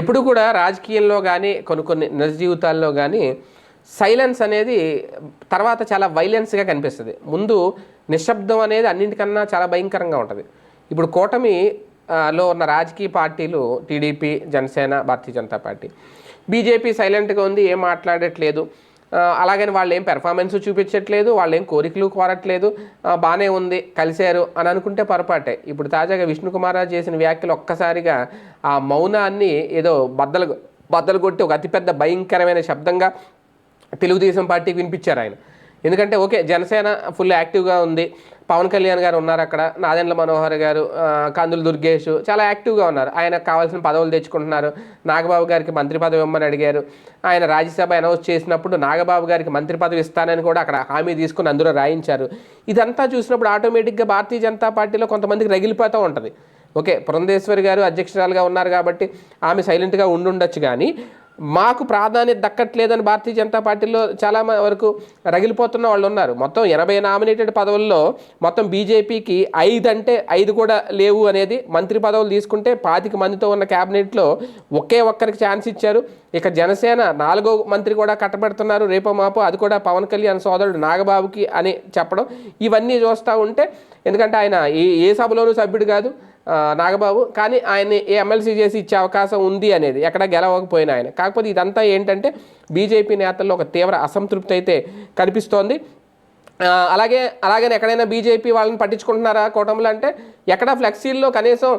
ఎప్పుడు కూడా రాజకీయంలో కానీ కొన్ని కొన్ని నిజ జీవితాల్లో కానీ సైలెన్స్ అనేది తర్వాత చాలా వైలెన్స్గా కనిపిస్తుంది. ముందు నిశ్శబ్దం అనేది అన్నింటికన్నా చాలా భయంకరంగా ఉంటుంది. ఇప్పుడు కూటమి లో ఉన్న రాజకీయ పార్టీలు TDP Janasena Bharatiya Janata Party. BJP సైలెంట్గా ఉంది ఏం మాట్లాడట్లేదు. అలాగని వాళ్ళు ఏం పెర్ఫార్మెన్స్ చూపించట్లేదు వాళ్ళు ఏం కోరికలు కోరట్లేదు. బాగానే ఉంది కలిశారు అని అనుకుంటే పొరపాటే. ఇప్పుడు తాజాగా విష్ణుకుమారాజ్ చేసిన వ్యాఖ్యలు ఒక్కసారిగా ఆ మౌనాన్ని ఏదో బద్దలు బద్దలు కొట్టి ఒక అతిపెద్ద భయంకరమైన శబ్దంగా తెలుగుదేశం పార్టీకి వినిపించారు ఆయన. ఎందుకంటే ఓకే జనసేన ఫుల్ యాక్టివ్గా ఉంది. పవన్ కళ్యాణ్ గారు ఉన్నారు అక్కడ. నాదెండ్ల మనోహర్ గారు కందులు దుర్గేష్ చాలా యాక్టివ్గా ఉన్నారు. ఆయనకు కావాల్సిన పదవులు తెచ్చుకుంటున్నారు. నాగబాబు గారికి మంత్రి పదవి ఇవ్వమని అడిగారు. ఆయన రాజ్యసభ అనౌన్స్ చేసినప్పుడు నాగబాబు గారికి మంత్రి పదవి ఇస్తానని కూడా అక్కడ హామీ తీసుకుని అందులో రాయించారు. ఇదంతా చూసినప్పుడు ఆటోమేటిక్గా భారతీయ జనతా పార్టీలో కొంతమందికి రగిలిపోతూ ఉంటుంది. ఓకే పురంధేశ్వరి గారు అధ్యక్షురాలుగా ఉన్నారు కాబట్టి ఆమె సైలెంట్గా ఉండుండొచ్చు కానీ మాకు ప్రాధాన్యత దక్కట్లేదని భారతీయ జనతా పార్టీలో చాలా మ- వరకు రగిలిపోతున్న వాళ్ళు ఉన్నారు. మొత్తం ఎనభై నామినేటెడ్ పదవుల్లో మొత్తం బీజేపీకి ఐదు అంటే ఐదు కూడా లేవు అనేది మంత్రి పదవులు తీసుకుంటే పాతిక మందితో ఉన్న క్యాబినెట్లో ఒకే ఒక్కరికి ఛాన్స్ ఇచ్చారు. ఇక జనసేన నాలుగో మంత్రి కూడా కట్టబెడుతున్నారు. రేపో మాపో అది కూడా పవన్ కళ్యాణ్ సోదరుడు నాగబాబుకి అని చెప్పడం. ఇవన్నీ చూస్తూ ఉంటే ఎందుకంటే ఆయన ఏ ఏ సభలోనూ సభ్యుడు కాదు. నాగబాబు. కానీ ఆయన్ని ఏ ఎమ్మెల్సీ చేసి ఇచ్చే అవకాశం ఉంది అనేది ఎక్కడ గెలవకపోయినా ఆయన. కాకపోతే ఇదంతా ఏంటంటే బీజేపీ నేతల్లో ఒక తీవ్ర అసంతృప్తి అయితే కనిపిస్తోంది. అలాగే అలాగే ఎక్కడైనా బీజేపీ వాళ్ళని పట్టించుకుంటున్నారా కూటమిలో అంటే ఎక్కడ ఫ్లెక్సీల్లో కనీసం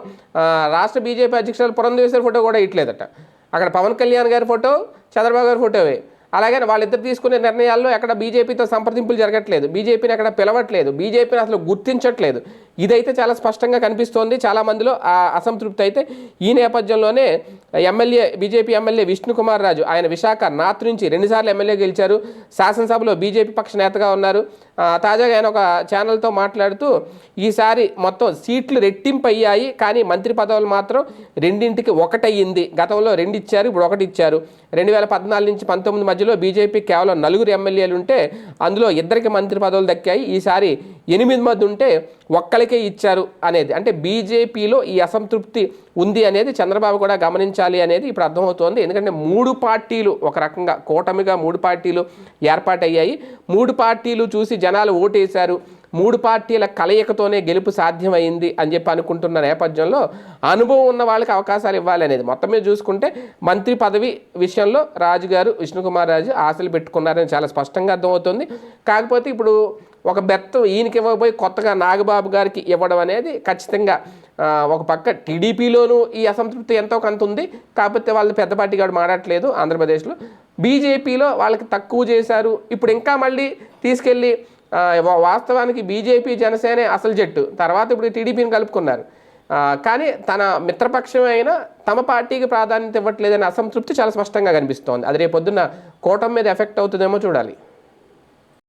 రాష్ట్ర బీజేపీ అధ్యక్షులు పురంధేశ్వరి ఫోటో కూడా ఇట్లేదట. అక్కడ పవన్ కళ్యాణ్ గారి ఫోటో చంద్రబాబు గారి ఫోటోవే. అలాగే వాళ్ళిద్దరు తీసుకునే నిర్ణయాల్లో ఎక్కడ బీజేపీతో సంప్రదింపులు జరగట్లేదు. బీజేపీని ఎక్కడ పిలవట్లేదు. బీజేపీని అసలు గుర్తించట్లేదు. ఇదైతే చాలా స్పష్టంగా కనిపిస్తోంది. చాలా మందిలో ఆ అసంతృప్తి అయితే ఈ నేపథ్యంలోనే MLA BJP MLA Vishnukumar Raju ఆయన విశాఖ నాత్ నుంచి రెండుసార్లు ఎమ్మెల్యే గెలిచారు. శాసనసభలో బీజేపీ పక్ష నేతగా ఉన్నారు. ఆ, తాజాగా ఆయన ఒక ఛానల్తో మాట్లాడుతూ ఈసారి మొత్తం సీట్లు రెట్టింపు అయ్యాయి కానీ మంత్రి పదవులు మాత్రం రెండింటికి ఒకటయ్యింది. గతంలో రెండు ఇచ్చారు ఇప్పుడు ఒకటి ఇచ్చారు రెండు వేల పద్నాలుగు నుంచి పంతొమ్మిది మధ్యలో బీజేపీ కేవలం నలుగురు ఎమ్మెల్యేలు ఉంటే అందులో ఇద్దరికి మంత్రి పదవులు దక్కాయి. ఈసారి ఎనిమిది మంది ఉంటే ఒక్కరికి ఇచ్చారు అనేది అంటే బీజేపీలో ఈ అసంతృప్తి ఉంది అనేది చంద్రబాబు కూడా గమనించాలి అనేది ఇప్పుడు అర్థమవుతోంది. ఎందుకంటే మూడు పార్టీలు ఒక రకంగా కూటమిగా మూడు పార్టీలు ఏర్పాటయ్యాయి. మూడు పార్టీలు చూసి జనాలు ఓటేశారు. మూడు పార్టీల కలయికతోనే గెలుపు సాధ్యమైంది అని చెప్పి అనుకుంటున్న నేపథ్యంలో అనుభవం ఉన్న వాళ్ళకి అవకాశాలు ఇవ్వాలి అనేది. మొత్తం మీద చూసుకుంటే మంత్రి పదవి విషయంలో రాజు గారు విష్ణుకుమార్ రాజు ఆశలు పెట్టుకున్నారని చాలా స్పష్టంగా అర్థమవుతుంది. కాకపోతే ఇప్పుడు ఒక బెత్తం ఈయనకి ఇవ్వబోయి కొత్తగా నాగబాబు గారికి ఇవ్వడం అనేది ఖచ్చితంగా ఒక పక్క టీడీపీలోనూ ఈ అసంతృప్తి ఎంతో కొంత ఉంది. కాకపోతే వాళ్ళు పెద్ద పార్టీ గారు మారట్లేదు ఆంధ్రప్రదేశ్లో. బీజేపీలో వాళ్ళకి తక్కువ చేశారు. ఇప్పుడు ఇంకా మళ్ళీ తీసుకెళ్ళి వాస్తవానికి బీజేపీ జనసేనే అసలు జట్టు. తర్వాత ఇప్పుడు టీడీపీని కలుపుకున్నారు. కానీ తన మిత్రపక్షమైన తమ పార్టీకి ప్రాధాన్యత ఇవ్వట్లేదనే అసంతృప్తి చాలా స్పష్టంగా కనిపిస్తోంది. అది రేపొద్దున కూటమి మీద ఎఫెక్ట్ అవుతుందేమో చూడాలి.